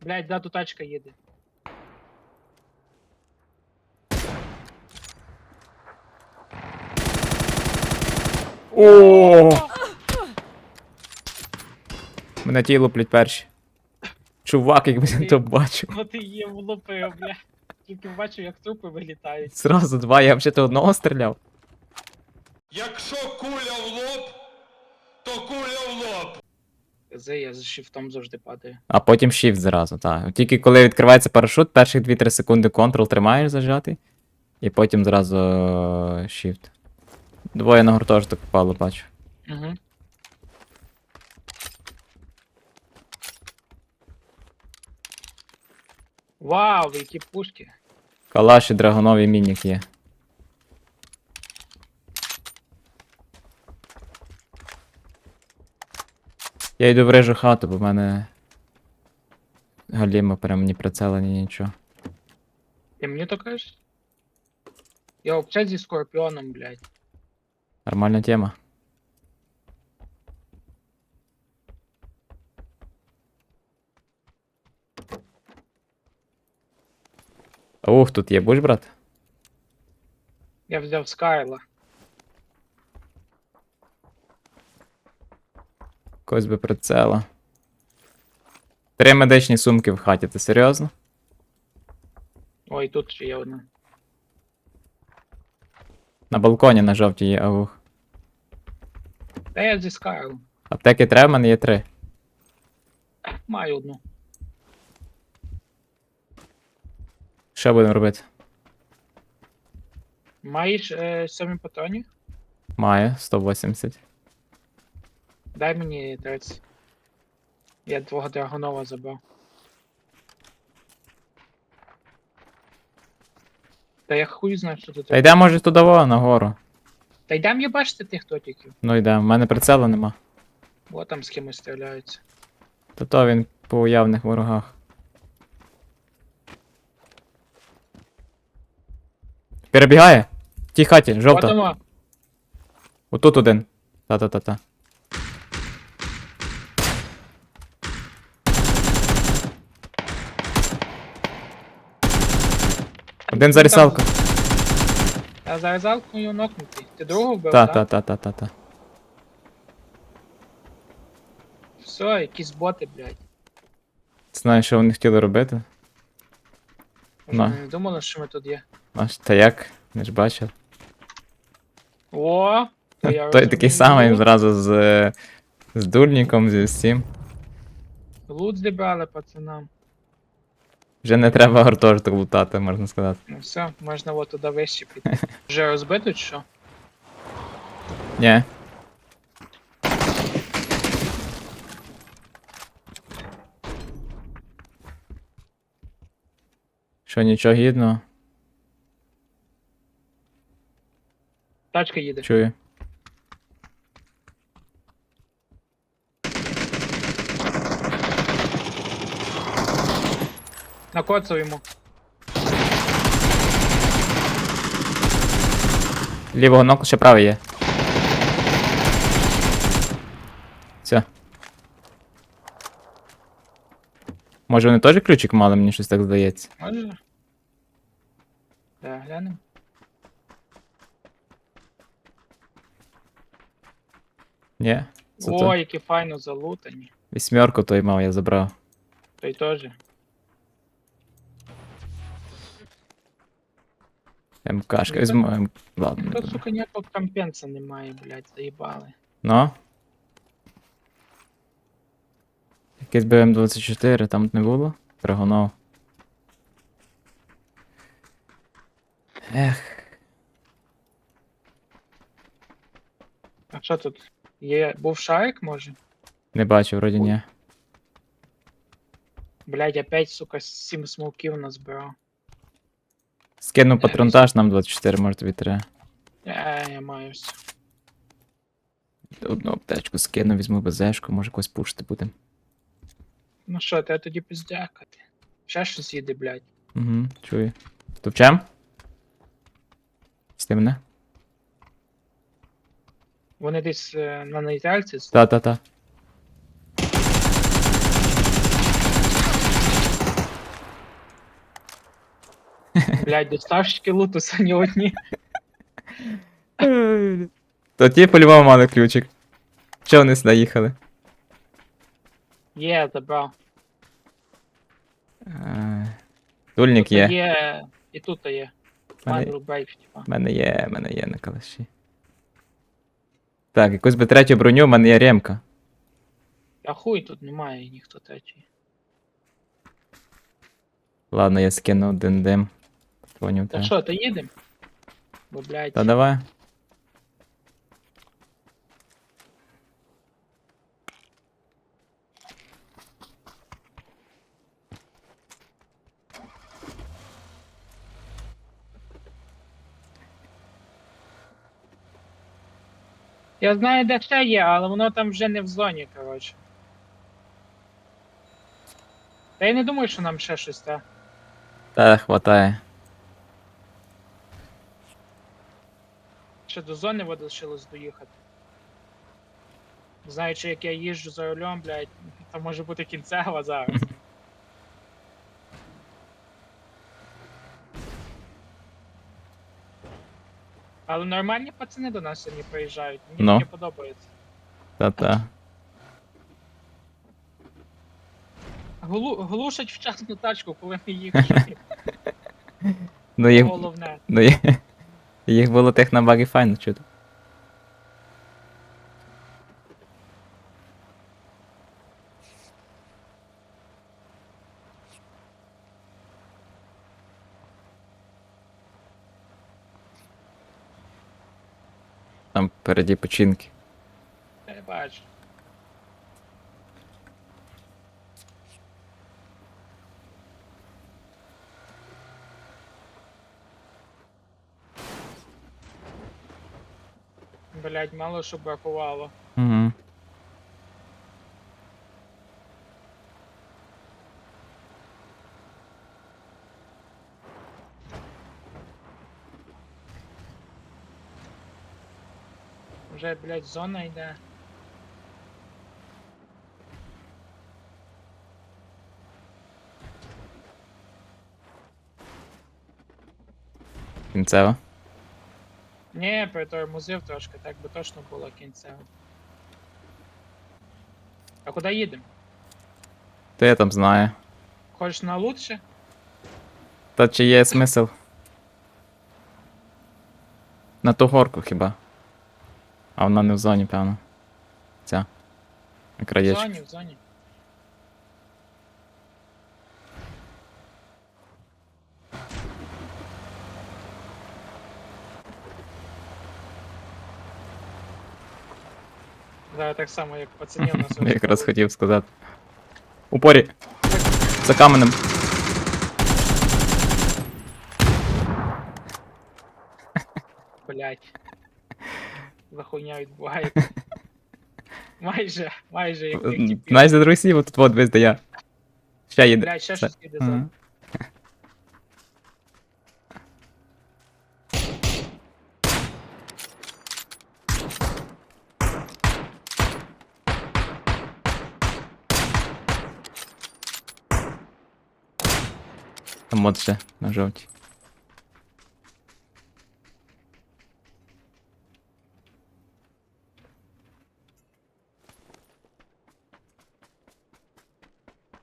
Блядь, да, тут тачка їде. О! Мене ті луплять перші. Чувак, якби я то бачив. Ну ти її влупив, бля. Тільки бачив, як трупи вилітають. Зразу два, я взагалі одного стріляв. Якщо куля в лоб, то куля в лоб. З я з шифтом завжди падаю. А потім shift зразу, так. Тільки коли відкривається парашут, перших 2-3 секунди Ctrl тримаєш зажатий, і потім зразу е, shift. Двоє на гуртожиток попало, бачу. Угу. Вау, які пушки. Калаш і драгоновий мінік є. Я йду в рижу хату, бо в мене. Галіма прям ні прицела, ні нічого. Ти мені то кажеш? Я взагалі зі скорпіоном, блядь. Нормальна тема. Ух, тут є, будеш брат? Я взяв Скайла. Когось би прицела. Три медичні сумки в хаті, ти серйозно? Ой, тут ще є одна. На балконі на жовтій є аух. Та я зі Скайлом. Аптеки треба, в мене є три. Маю одну. Що будемо робити? Маєш е, сьомі патронів? Маю 180. Дай мені 30. Я твого драгонова забрав. Та я хуй знаю, що тут. Та йде, може, туди во, нагору. Та йдем я бачити тих тотіків. Ну йде, в мене прицела нема. Бо там з кимось стріляються. То то він по уявних ворогах. Перебігає. В тій хаті, жовта. Отут один. Та-та-та-та. Один зарисалка. Я зарізалкою нокнутий. Ти другого вбив, Та, так? та, та, та, та, та. Все, якісь боти, блядь. Знаєш, що вони хотіли робити? Може, На. вони не думали, що ми тут є. Аж та як? Не ж бачив. О! то я Той такий розумію. самий зразу з, е, з дульником, зі всім. Лут зібрали пацанам. Вже не треба гуртожиток лутати, можна сказати. Ну все, можна от туди вище піти. Вже розбито чи що? Ні. Що, нічого гідного? Тачка їде. Чую. Накоцав йому. Лівого ноку ще правий є. Все. Може вони теж ключик мали, мені щось так здається. Може? Да, глянемо. Ні? Це О, то. які файно залутані. Вісьмерку той мав, я забрав. Той теж. МКшка Ну, візьму. Ладно. Тут, сука, ніякого компенса немає, блядь, заїбали. Ну. Якийсь БМ24 там не було? Драгонов. Ех, А що тут? Є. Був шарик, може? не бачу, вроді ні. Блядь, опять, сука, сім смоків назбирав. Скину патронтаж нам 24, може тобі треба. Е, я маю все. Одну аптечку скину, візьму безешку, може когось пушити будемо. Ну що, треба тоді пиздякати. Ще щось їде, блядь. Угу, чую. Тупчем? Сти мене? Вони десь е, на нейтральці. Та-та-та. Блядь, доставщики луту самі одні. То ті по-любому мали ключик. Чого вони сюди їхали? Є, забрав. Е, Тульник є. Є. І тут є. Мене- Бандл брейк, типа. В мене є, в мене є на калаші. Так, якусь би третю броню, в мене є ремка. А хуй тут немає ніхто третій. Ладно, я скину один дим. Поняв, Та так. що, та їдем? Бо, блядь, Та давай. я знаю, де ще є, але воно там вже не в зоні, коротше. Та я не думаю, що нам ще щось та. Та хватає. Ще до зони лишилось доїхати. Знаючи, як я їжджу за рулем, блядь, то може бути кінцева зараз. Але нормальні пацани до нас сьогодні приїжджають. Мені Ну. таке подобається. Та-та. Глу... Глушать вчасну тачку, коли ми їхали. Ну їх, Головне. Їх, було тих на багі файно чути. Там впереді починки. Я бачу. Блять, мало що бракувало. Угу. Вже, блять, зона йде. Кінцево. Ні, притормозив трошки, так би точно було кінцево. А куди їдемо? То я там знаю. Хочеш на лучше? Та чи є смисл? На ту горку хіба? А вона не в зоні, певно. Ця. На В краєчку. зоні, в зоні. Да, так само, як пацанів на Я якраз хотів сказати. Упорі! За каменем. Блять. За хуйня відбувається. Майже, майже як як тіпі. Знаєш, за другий сів, тут от весь де я. Ще їде. Блять, ще Це- щось їде Ага. за. Ще на жовтій.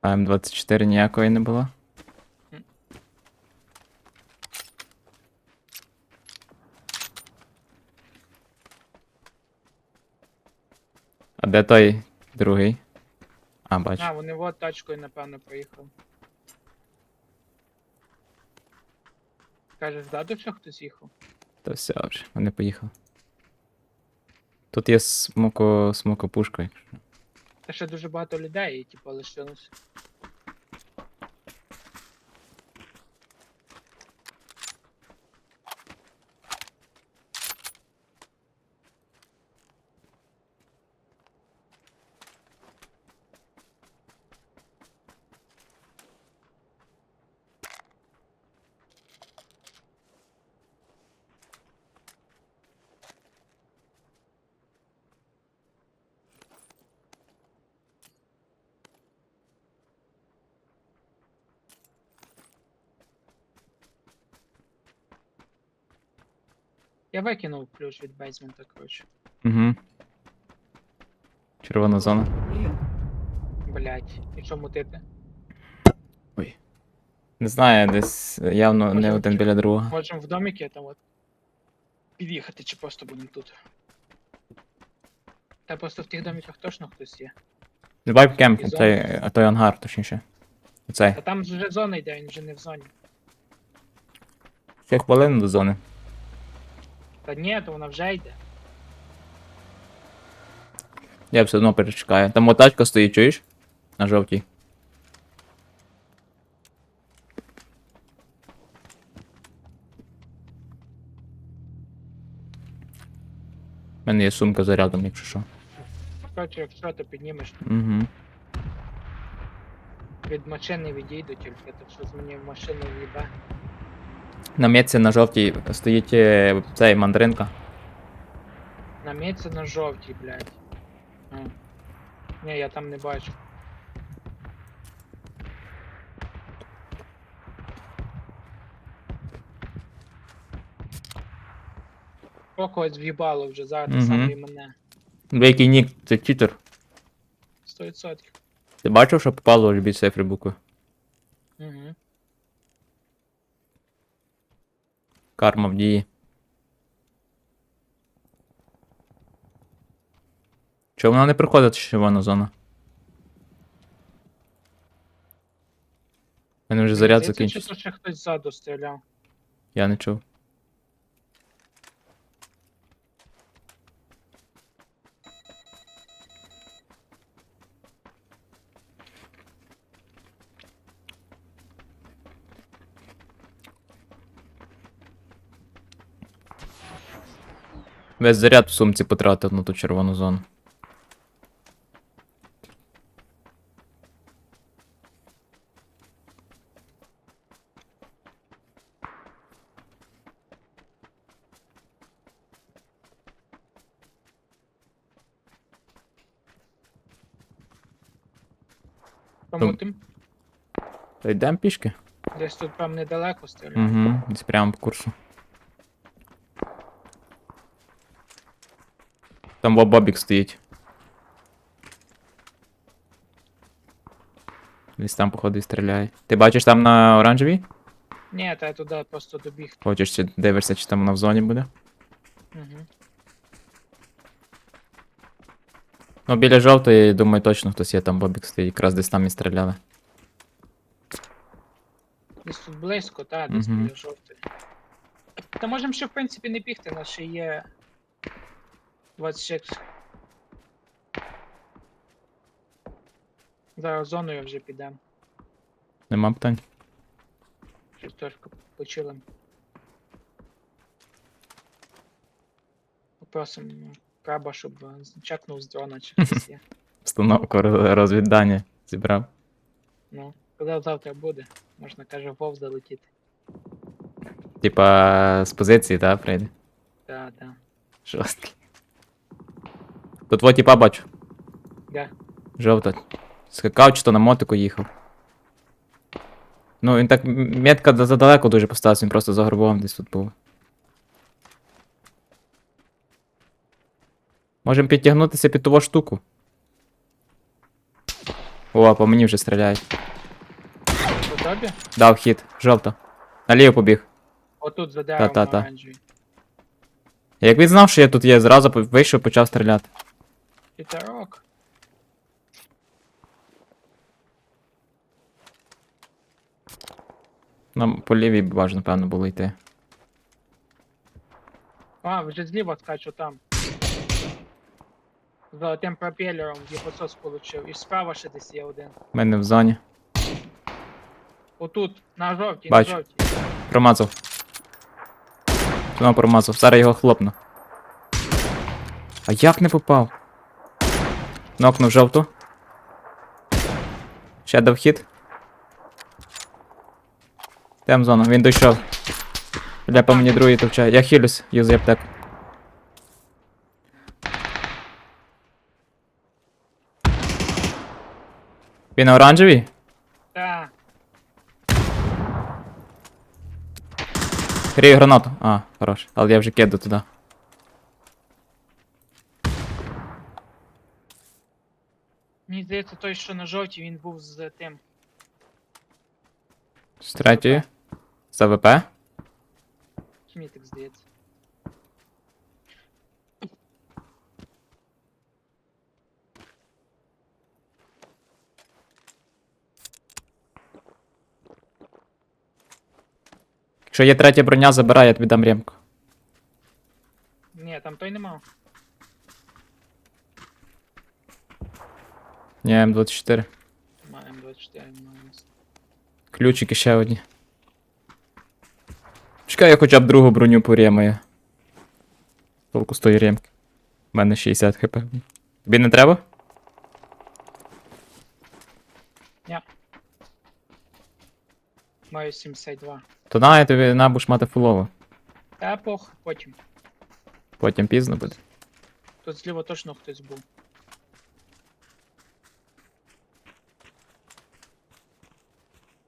А М24 ніякої не було. А де той другий? А, бачу. А, вони от тачкою, напевно, проїхали. Кажеш, здаду, що хтось їхав? Та все вже, вони поїхали. Тут є смоко, смокопушка, якщо. Та ще дуже багато людей, типу, лишилось. Я викинув ключ від бейсмента, коротше. Угу. Червона зона. Блять, і що мутити? Не знаю, десь явно не Може, один біля друга. Можемо в доміки там от під'їхати, чи просто будемо тут. Та просто в тих доміках точно хтось є. Вайп кемп, І зона. той, а той ангар, точніше. Оцей. Та там вже зона йде, він вже не в зоні. Ще хвилину до зони. Та ні, то вона вже йде. Я все одно перечекаю. Там мотачка стоїть, чуєш? На жовтій. У мене є сумка зарядом, якщо що. Коротше, якщо ти піднімеш, Угу. від машини відійду тільки, то що з мені в машину в'їбе. На метці на жовтій стоїть е, цей мандаринка. На місці на жовтій, блядь. А. Ні, я там не бачу. О, когось в'їбало вже зараз Мгм. саме і мене. Який нік, це читер. 100%. Ти бачив, що попало в любі цифри букви? Угу. Карма в дії. Чому вона не приходить червона зона? У мене вже заряд Чи закінчився. то ще хтось ззаду стріляв? Я не чув. Весь заряд в сумці потратив на ту червону зону. Кому Та йдемо пішки? Десь тут прям недалеко стріляв. Угу, десь прямо по курсу. Там Боб Бобік стоїть. Десь там, походу, і стріляє. Ти бачиш там на оранжевій? Ні, та я туди просто добіг. Хочеш чи дивишся, чи там вона в зоні буде? Угу. Ну, біля жовтої, думаю, точно хтось є, там Бобік стоїть, якраз десь там і стріляли. Десь тут близько, та, десь Мгм. біля жовтої. Та можемо ще, в принципі, не бігти, у нас ще є 26. Зараз зоною вже підемо. Нема питань. Щоб трошки почилим. Попросимо краба, щоб е, чекнув з дрона чи хтось є. Встановку розвіддання зібрав. Ну, коли завтра буде, можна каже, вов залетіти. Типа з позиції, так, прийде? Так, так. Жорсткий. Тут во тіпа бачу. Де? Жовта. Скакав чи то на мотику їхав. Ну, він так метка за- задалеко дуже поставився, він просто за горбом десь тут був. Можемо підтягнутися під ту штуку. О, по мені вже стріляють. По тобі? Дав хід. Жовта. Наліво побіг. Отут за деревом Та-та-та. Як він знав, що я тут є, зразу вийшов почав стріляти. Пітерок. Нам по лівій бажано, напевно, було йти. А, вже зліва скачу там. З Золотим пропелером єпосос получив. І справа ще десь є один. У мене в зоні. Отут, на жовтій, Бачу. на жовтій. Промазав. Знову промазав. Зараз його хлопну. А як не попав? Нокнув жовту. Ще дав хід. Тем зону, він дійшов. Бля, по мені другий товчає. Я хилюсь, юзаю аптеку. Він на оранжевій? Та. Грію гранату. А, хорош. Але я вже киду туди. Мені здається, той, що на жовтій, він був з тим. З третьої. З АВП. Мені так здається. Якщо є третя броня, забирай, я тобі дам ремку. Ні, там той нема. Ні, М24. Нема М24, нема. Ключики ще одні. Чекай, я хоча б другу броню поремаю. Толку з тої ремки. У мене 60 хп. Тобі не треба? Маю 72. То на, я тобі на будеш мати фулову. Та пох, потім. Потім пізно буде. Тут зліва точно хтось був.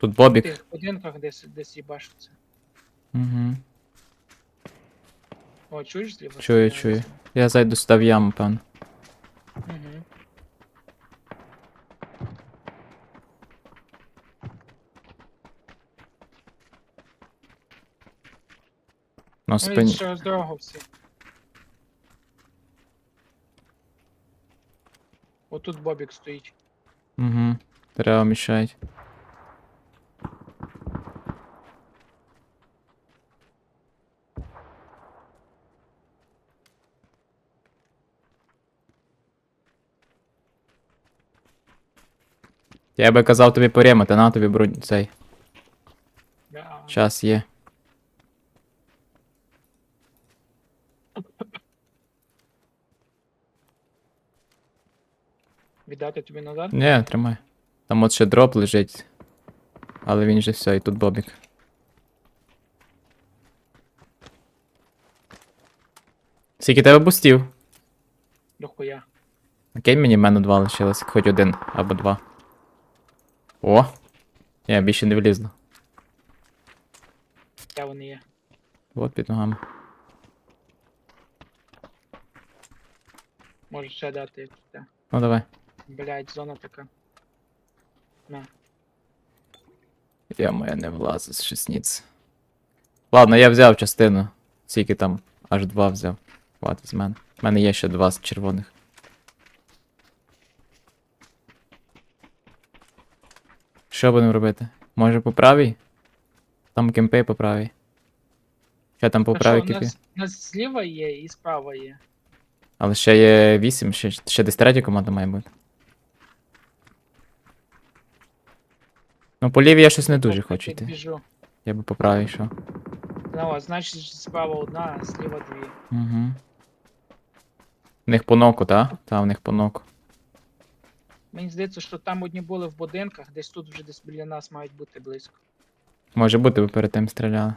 Тут В Бобік. тих будинках десь десь їбашиться. Угу. О, чуєш зліва? Чую, чую. Я зайду сюди в яму, певно. Угу. На Ну, спині. ще з дорогу всі. Отут Бобік стоїть. Угу. Треба мішають. Я би казав тобі поремати, на тобі бронь цей. Час є. Віддати тобі назад? Ні, тримай. Там от ще дроп лежить. Але він же все, і тут бобік. Скільки тебе бустів? Дохуя. Окей, мені в мене два лишилось, хоч один або два. О! Я більше не влізло. Де вони є? От під ногами. Можеш ще дати, як. Ну давай. Блять, зона така. На. Я моя не влазить з шесніц. Ладно, я взяв частину. Скільки там аж два взяв. Хватить з мене. У мене є ще два з червоних. Що будемо робити? Може по правій? Там кемпи по правій. Ще там по правій що, у кемпі. нас, у нас зліва є і справа є. Але ще є 8, ще, ще десь третя команда має бути. Ну, по лівій я щось не дуже хочу йти. Біжу. Я би по правій йшов. Ну, а значить справа одна, а зліва дві. Угу. В них по ноку, так? Та, в них по ноку. Мені здається, що там одні були в будинках, десь тут вже десь біля нас мають бути близько. Може бути, ви перед тим стріляли.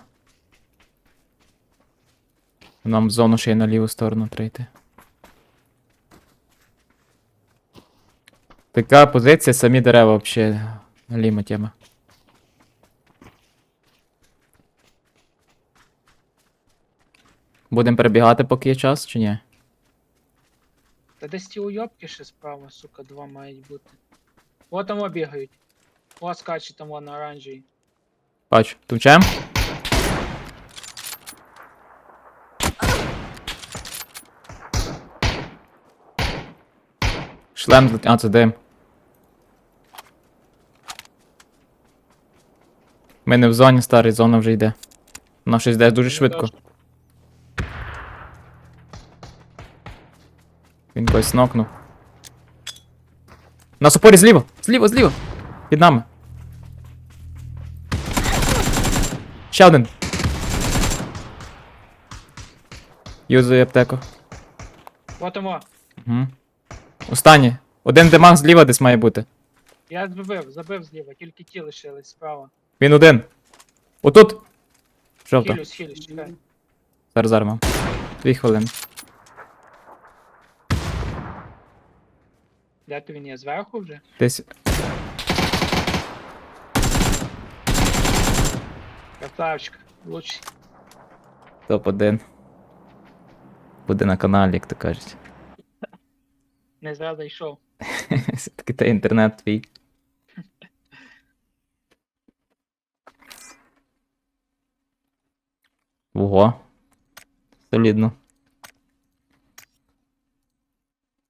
Нам в зону ще й на ліву сторону трейти. Така позиція, самі дерева взагалі галіма тема. Будемо перебігати, поки є час, чи ні? Та десь ті уйобки ще справа, сука, два мають бути. О, там бігають. О, скаче там вон оранжевий. Бачу, тучем? Шлем, а, це дим. Ми не в зоні, старий, зона вже йде. Вона щось йде дуже швидко. Він когось нокнув. На супорі зліва! Зліва, зліва! Під нами. Ще один. Юзує аптеку. Тому. Угу. Останній. Один демаг зліва десь має бути. Я забив, забив зліва, тільки ті лишились справа. Він один. Отут. Жовта. Хілюсь, хілюсь, чекай. Зараз зараз мам. Дві хвилини. Де то він є? Зверху вже? Десь. Красавчик. Лучший. Топ-1. Буде на каналі, як то кажуть. Не зря зайшов. Все-таки та інтернет твій. Ого. Солідно.